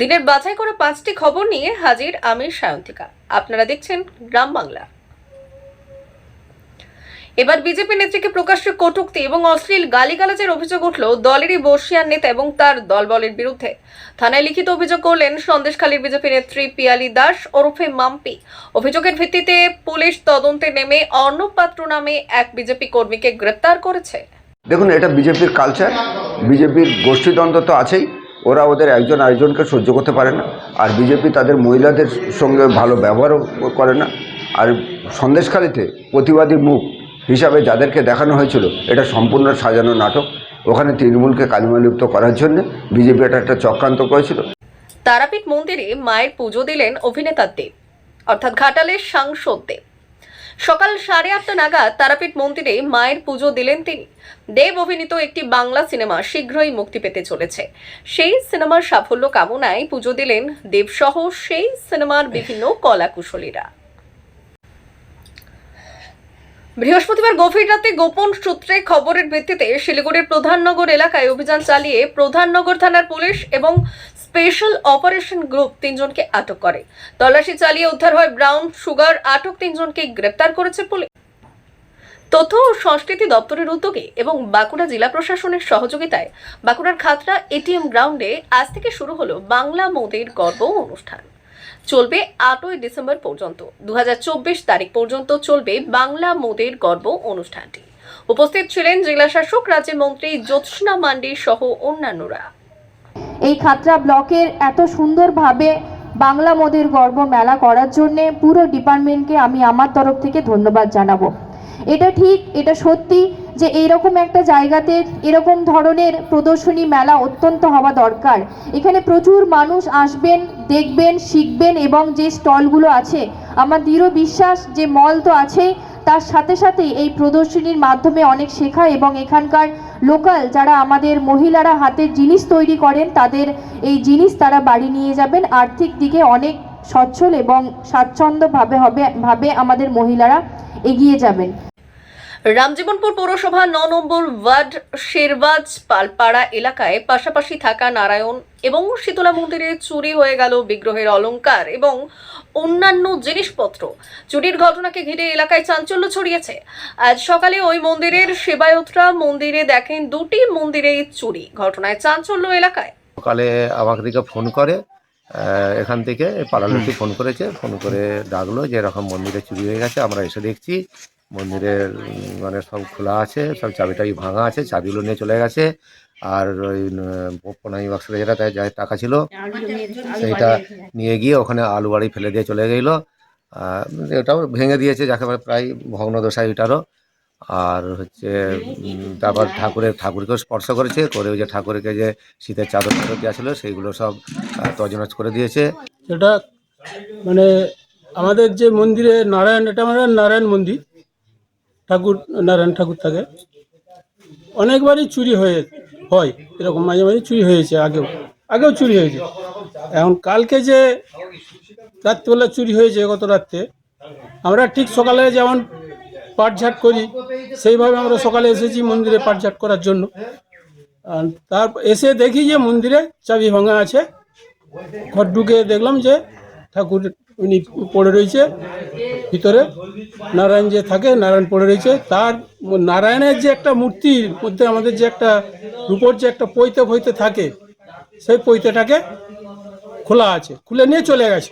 দিনের বাছাই করে পাঁচটি খবর নিয়ে হাজির আমির সায়ন্তিকা। আপনারা দেখছেন গ্রাম বাংলা। এবার বিজেপি নেত্রীকে প্রকাশ্যে কটুক্তি এবং অশ্লীল গালিগালাজের অভিযোগ উঠল দলেরই বর্ষিয়ান নেতা এবং তার দলবলের বিরুদ্ধে। থানায় লিখিত অভিযোগ করলেন সন্দেশখালীর বিজেপি নেত্রী পিয়ালি দাস ওরফে মাম্পি। অভিযোগের ভিত্তিতে পুলিশ তদন্তে নেমে অর্ণব পাত্র নামে এক বিজেপি কর্মীকে গ্রেপ্তার করেছে। দেখুন, এটা বিজেপির কালচার বিজেপির গোষ্ঠীদ্বন্দ্ব তো আছেই। ওরা ওদের একজন আরেকজনকে সহ্য করতে পারে না। আর বিজেপি তাদের মহিলাদের সঙ্গে ভালো ব্যবহারও করে না। আর সন্দেশখালিতে প্রতিবাদী মুখ হিসাবে যাদেরকে দেখানো হয়েছিল, এটা সম্পূর্ণ সাজানো নাটক। ওখানে তৃণমূলকে কালিমালিপ্ত করার জন্য বিজেপি এটা একটা চক্রান্ত করেছিল। তারাপীঠ মন্দিরে মায়ের পুজো দিলেন অভিনেতা দেব, অর্থাৎ ঘাটালের সাংসদ দেব। সকাল সাড়ে আটটা নাগাদ তারাপীঠ মন্দিরে মায়ের পুজো দিলেন তিনি। দেব অভিনীত একটি বাংলা সিনেমা শীঘ্রই মুক্তি পেতে চলেছে। সেই সিনেমার সাফল্য কামনায় পুজো দিলেন দেবসহ সেই সিনেমার বিভিন্ন কলাকুশলীরা। বৃহস্পতিবার গভীর রাতে গোপন সূত্রে খবরের ভিত্তিতে শিলিগুড়ির প্রধাননগর এলাকায় অভিযান চালিয়ে প্রধাননগর থানার পুলিশ এবং স্পেশাল অপারেশন গ্রুপ তিনজনকে আটক করে। তল্লাশি চালিয়ে উদ্ধার হয় ব্রাউন সুগার। আটক তিনজনকে গ্রেপ্তার করেছে পুলিশ। তথ্য ও সংস্কৃতি দপ্তরের উদ্যোগে এবং বাঁকুড়া জেলা প্রশাসনের সহযোগিতায় বাঁকুড়ার খাতড়া এটিএম গ্রাউন্ডে আজ থেকে শুরু হলো বাংলা মোদের গর্ব অনুষ্ঠান। চলবে আটই ডিসেম্বর পর্যন্ত। দু হাজার চব্বিশ তারিখ পর্যন্ত চলবে বাংলা মোদের গর্ব অনুষ্ঠানটি। উপস্থিত ছিলেন জেলা শাসক রাজ্যের মন্ত্রী জ্যোৎস্না মান্ডি সহ অন্যান্যরা। এই খাতরা ব্লকের এত সুন্দরভাবে বাংলা মোদের গর্ব মেলা করার জন্যে পুরো ডিপার্টমেন্টকে আমি আমার তরফ থেকে ধন্যবাদ জানাব। এটা ঠিক, এটা সত্যি যে এইরকম একটা জায়গাতে এরকম ধরনের প্রদর্শনী মেলা অত্যন্ত হওয়া দরকার। এখানে প্রচুর মানুষ আসবেন, দেখবেন, শিখবেন এবং যে স্টলগুলো আছে, আমার দৃঢ় বিশ্বাস যে মল তো আছেই তার সাথে সাথেই এই প্রদর্শনীর মাধ্যমে অনেক শেখা এবং এখানকার লোকাল যারা আমাদের মহিলারা হাতের জিনিস তৈরি করেন, তাদের এই জিনিস তারা বাড়ি নিয়ে যাবেন। আর্থিক দিকে অনেক সচ্ছল এবং স্বাচ্ছন্দ্যভাবে হবে, ভাবে আমাদের মহিলারা এগিয়ে যাবেন। রামজীবনপুর পৌরসভা ন নম্বর ওয়ার্ড শেরবাজ পালপাড়া এলাকায় পাশাপাশি থাকা নারায়ণ এবং শীতলা মন্দিরে চুরি হয়ে গেল বিগ্রহের অলংকার এবং অন্যান্য জিনিসপত্র। চুরির ঘটনাকে ঘিরে এলাকায় চাঞ্চল্য ছড়িয়েছে। আজ সকালে ওই মন্দিরের সেবায়তরা মন্দিরে দেখেন দুটি মন্দিরেই চুরি। ঘটনায় চাঞ্চল্য এলাকায়। সকালে আমাকে দিকে ফোন করে এখান থেকে পাড়ালোকটি ফোন করেছে। ফোন করে ডাকলো যে এরকম মন্দিরে চুরি হয়ে গেছে আমরা এসে দেখছি। মন্দিরের মানে সব খোলা আছে, সব চাবি টাবি ভাঙা আছে, চাবিগুলো নিয়ে চলে গেছে। আর ওই প্রণামী বাক্সে যেটা তাই যা টাকা ছিল, সেইটা নিয়ে গিয়ে ওখানে আলু বাড়ি ফেলে দিয়ে চলে গেলো। এটাও ভেঙে দিয়েছে, যাকে প্রায় ভগ্নদশা এটারও আর হচ্ছে তারপর ঠাকুরের, ঠাকুরকেও স্পর্শ করেছে, করে যে ঠাকুরকে যে শীতের চাদর টাদর দেওয়া ছিল, সেইগুলো সব তছনছ করে দিয়েছে। এটা মানে আমাদের যে মন্দিরে নারায়ণ, এটা মানে নারায়ণ মন্দির। ঠাকুর, নারায়ণ ঠাকুর থাকে। অনেকবারই চুরি হয়ে, হয়, এরকম মাঝে মাঝে চুরি হয়েছে আগেও আগেও চুরি হয়েছে। এখন কালকে যে রাত্রিবেলা চুরি হয়েছে গত রাত্রে, আমরা ঠিক সকালে যেমন পাটঝাট করি, সেইভাবে আমরা সকালে এসেছি মন্দিরে পাটঝাট করার জন্য। তার, এসে দেখি যে মন্দিরে চাবি ভাঙা আছে। ঘর ঢুকে দেখলাম যে ঠাকুর উনি পড়ে রয়েছে, ভিতরে। নারায়ণ যে থাকে, নারায়ণ পড়ে রয়েছে। তার নারায়ণের যে একটা মূর্তির মধ্যে আমাদের যে একটা রূপর যে একটা পৈতে ফৈতে থাকে, সেই পৈতেটাকে খোলা আছে, খুলে নিয়ে চলে গেছে।